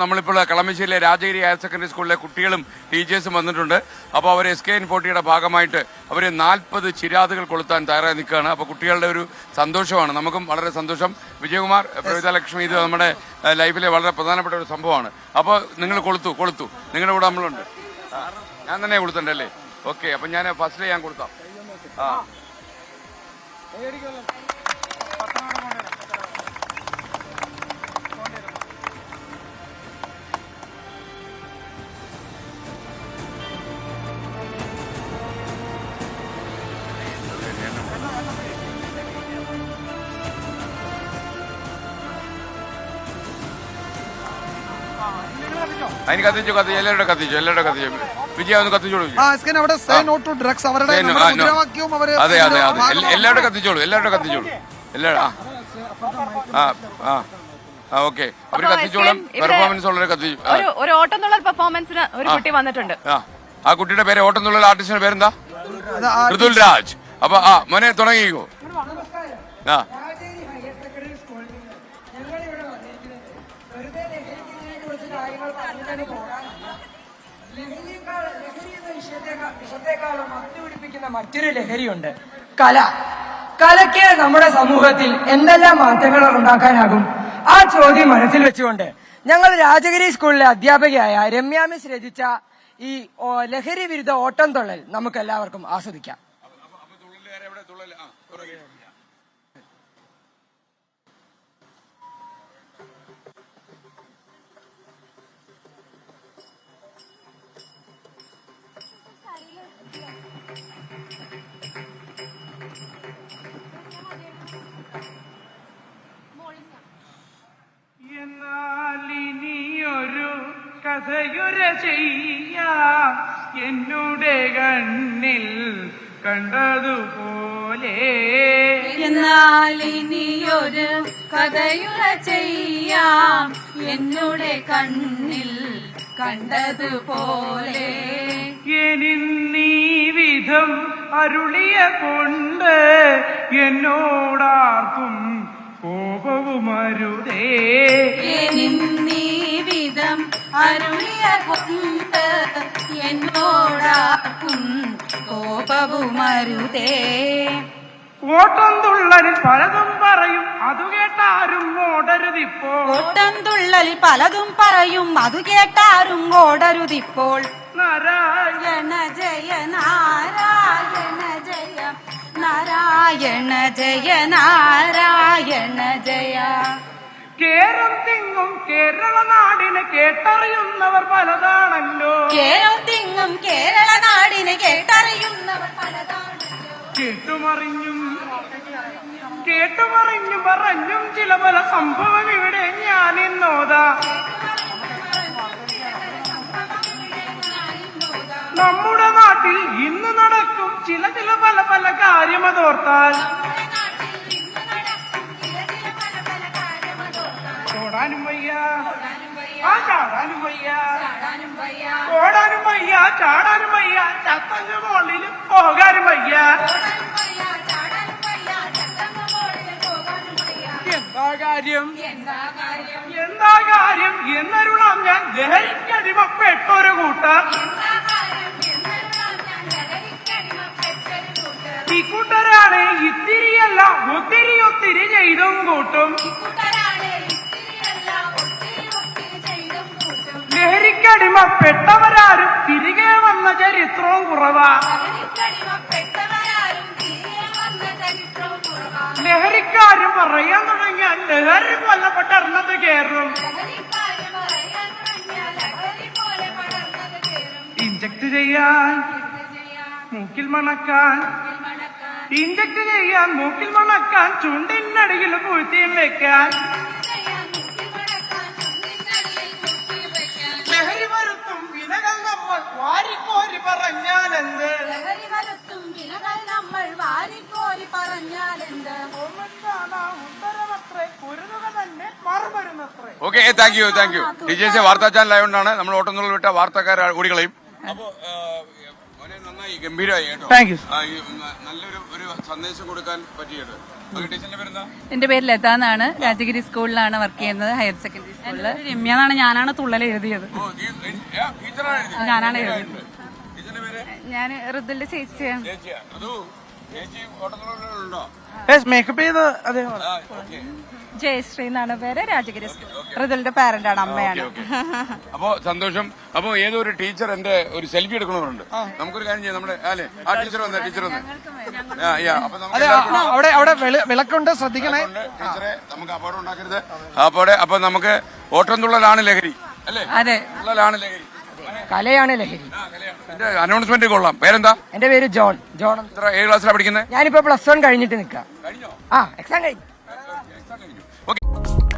നമ്മളിപ്പോൾ കളമശ്ശേരിയിലെ Rajagiri higher secondary സ്കൂളിലെ കുട്ടികളും ടീച്ചേഴ്സും വന്നിട്ടുണ്ട്. അപ്പോൾ അവർ എസ് കെ എൻ ഫോർട്ടിയുടെ ഭാഗമായിട്ട് അവർ നാൽപ്പത് ചിരാതുകൾ കൊളുത്താൻ തയ്യാറായി നിൽക്കുകയാണ്. അപ്പോൾ കുട്ടികളുടെ ഒരു സന്തോഷമാണ്. നമുക്കും വളരെ സന്തോഷം. വിജയകുമാർ പ്രവിതലക്ഷ്മി ഇത് നമ്മുടെ ലൈഫിലെ വളരെ പ്രധാനപ്പെട്ട ഒരു സംഭവമാണ്. അപ്പോൾ നിങ്ങൾ കൊളുത്തു കൊളുത്തു. നിങ്ങളുടെ കൂടെ നമ്മളുണ്ട്. ഞാൻ തന്നെ കൊളുത്തണ്ടല്ലേ ഓക്കെ അപ്പം ഞാൻ ഫസ്റ്റ് ഞാൻ കൊടുത്താം ആ. അതിന് കത്തിച്ചു കത്തിച്ചു. എല്ലാവരുടെ കത്തിച്ചു എല്ലാവരുടെ കത്തിച്ചു. വിജയ ഒന്ന് കത്തിച്ചോളൂ അവിടെ സേ നോ ടു ഡ്രഗ്സ് അവരുടെ. മുദ്രാവാക്യവും അവർ അതെ അതെ അതെ. എല്ലാവരുടെ കത്തിച്ചോളൂ എല്ലാവരുടെ കത്തിച്ചോളൂ. എല്ലാവരും ആ. ആ ആ. ഓക്കെ. അവർ കത്തിച്ചോളും. പെർഫോമൻസ് ഉള്ളവരെ കത്തിച്ചു ഒരു ഓട്ടംതുള്ളൽ പെർഫോമൻസിന് ഒരു കുട്ടി വന്നിട്ടുണ്ട്. ആ. ആ കുട്ടിയുടെ പേര് ഓട്ടംതുള്ളൽ ആർട്ടിസ്റ്റിന്റെ പേരെന്താ? മൃദുൽ രാജ്. അപ്പൊ ആ മോനെ തുടങ്ങിക്കോ. ആ രാജഗിരി ഹയർ സെക്കൻഡറി സ്കൂളിൽ ഞങ്ങളിവിടെ വന്നിരിക്കുന്നത് വെറുതെ ലഹരിയെ കുറിച്ച് കാര്യങ്ങൾ പറഞ്ഞിട്ടാണ് പോകാനല്ല ലഹരിയേക്കാൾ ലഹരി മറ്റൊരു ലഹരിയുണ്ട് കല. കലയ്ക്ക് നമ്മുടെ സമൂഹത്തിൽ എന്തെല്ലാം മാറ്റങ്ങൾ ഉണ്ടാക്കാനാകും? ആ ചോദ്യം മനസ്സിൽ വെച്ചുകൊണ്ട് ഞങ്ങൾ രാജഗിരി സ്കൂളിലെ അധ്യാപകയായ രമ്യ മിസ് രചിച്ച ഈ ലഹരി വിരുദ്ധ ഓട്ടം തൊള്ളൽ നമുക്ക് എല്ലാവർക്കും ആസ്വദിക്കാം കഥയുര ചെയ്യാം. എന്നുടെ കണ്ണിൽ കണ്ടതുപോലെ. എന്നാൽ ഇനിയൊരു കഥയുര ചെയ്യാം. എന്നുടെ കണ്ണിൽ കണ്ടതുപോലെ. എനി നീ വിധം അരുളിയ കൊണ്ട് എന്നോടാർക്കും കോപവുമരുതേ. എനി വിധം അരുളിയ കൊണ്ട് എന്നോടാക്കും കോപവുമരുതേ. ഓട്ടന്തുള്ളൽ പലതും പറയും അതു കേട്ടാരും ഓടരുതിപ്പോൾ. ഓട്ടന്തുള്ളൽ പലതും പറയും അതു കേട്ടാരും ഓടരുതിപ്പോൾ. നാരായണ ജയ നാരായണ ജയ നാരായണ ജയ നാരായണ ജയ. കേരം തിങ്ങും കേരള നാടിനെ കേട്ടറിയുന്നവർ പലതാണല്ലോ. കേരളത്തിങ്ങും കേരള നാടിനെ കേട്ടറിയുന്നവർ പലതാണല്ലോ. കേട്ടുമറിഞ്ഞും കേട്ടുമറിഞ്ഞും പറഞ്ഞും ചില പല സംഭവം ഇവിടെ ഞാൻ ഇന്നോതാ നമ്മുടെ നാട്ടിൽ ഇന്ന് നടക്കും ചില ചില പല പല കാര്യം ഓടാനും വയ്യ. ആ ചാടാനും വയ്യ. ഓടാനും വയ്യ ചാടാനും വയ്യ. ചത്തന്റെ മുകളിൽ പോകാനും വയ്യ. എന്താ കാര്യം? എന്താ കാര്യം? എന്നരുളാം ഞാൻ ദഹരിക്കടിമപ്പെട്ടൊരു കൂട്ടർ. ഈ കൂട്ടരാണ് ഇത്തിരിയല്ല ഒത്തിരി ഒത്തിരി ചെയ്തും കൂട്ടും. ലഹരിക്കടിമപ്പെട്ടവരാരും തിരികെ വന്ന ചരിത്രവും കുറവാ. ലഹരിക്കാരും പറയാൻ തുടങ്ങിയാൽ ലഹരി കൊല്ലപ്പെട്ടറിഞ്ഞത് കയറും ഇഞ്ചക്ട് ചെയ്യാൻ മൂക്കിൽ മണക്കാൻ ഇഞ്ചക്ട് ചെയ്യാൻ മൂക്കിൽ മണക്കാൻ ചുണ്ടിനടിയിൽ പൂഴ്ത്തിയും വെക്കാൻ. വാരിക്കോരി പറഞ്ഞാലെന്ത് നമ്മൾ വാരിക്കോരി ഉത്തരവത്രേ കുരുതുക തന്നെ മറുമരുന്നത്രേ okay thank you thank you T J C വാർത്താ ചാനൽ ആയതുകൊണ്ടാണ് നമ്മൾ ഓട്ടംതുള്ളിൽ വിട്ട വാർത്തക്കാർ ഓടികളെയും അപ്പോൾ മോനെ നന്നായി ഗംഭീരമായി കേട്ടോ. നല്ലൊരു ഒരു സന്ദേശം കൊടുക്കാൻ പറ്റിയത്. എന്റെ പേര് ലത എന്നാണ്. രാജഗിരി സ്കൂളിലാണ് വർക്ക് ചെയ്യുന്നത് ഹയർ സെക്കൻഡറി സ്കൂളിൽ. രമ്യ എന്നാണ്. ഞാനാണ് തുള്ളൽ എഴുതിയത്. ഞാനാണ് എഴുതിയത്. ഞാൻ ഋതുലിന്റെ ചേച്ചിയാണ് മേക്കപ്പ് ചെയ്ത് അതേപോലെ ജയശ്രീ എന്നാണ് പേര് രാജഗിരി റിതുലിന്റെ ഋതുലിന്റെ പാരന്റ് ആണ് അമ്മയാണ്. അപ്പോ സന്തോഷം. അപ്പോ ഏതൊരു ടീച്ചർ എന്റെ ഒരു സെൽഫി എടുക്കണമെന്നുണ്ട് നമുക്കൊരു കാര്യം ചെയ്യാം നമ്മുടെ അല്ലെ? ആ ടീച്ചർ വന്ന ടീച്ചർ വന്ന്. അതെ അവിടെ അവിടെ വിളക്കുണ്ട് ശ്രദ്ധിക്കണേ. ടീച്ചറെ നമുക്ക് അപകടം ഉണ്ടാക്കരുത്. അപ്പോടെ അപ്പൊ നമുക്ക് ഓട്ടം തുള്ളലാണ് ലഹരി അല്ലേ? അതെ. തുള്ളലാണ് ലഹരി. കലയാണ് ലഹരി. അനൗൺസ്മെന്റ് കൊള്ളാം. പേരെന്താ? എന്റെ പേര് ജോൺ. ജോൺ ഏഴ് ക്ലാസ്സിലാണ് പഠിക്കുന്നത് ഞാനിപ്പോ പ്ലസ് വൺ കഴിഞ്ഞിട്ട് നിൽക്കാം ആ എക്സാം കഴിഞ്ഞു. ഓക്കെ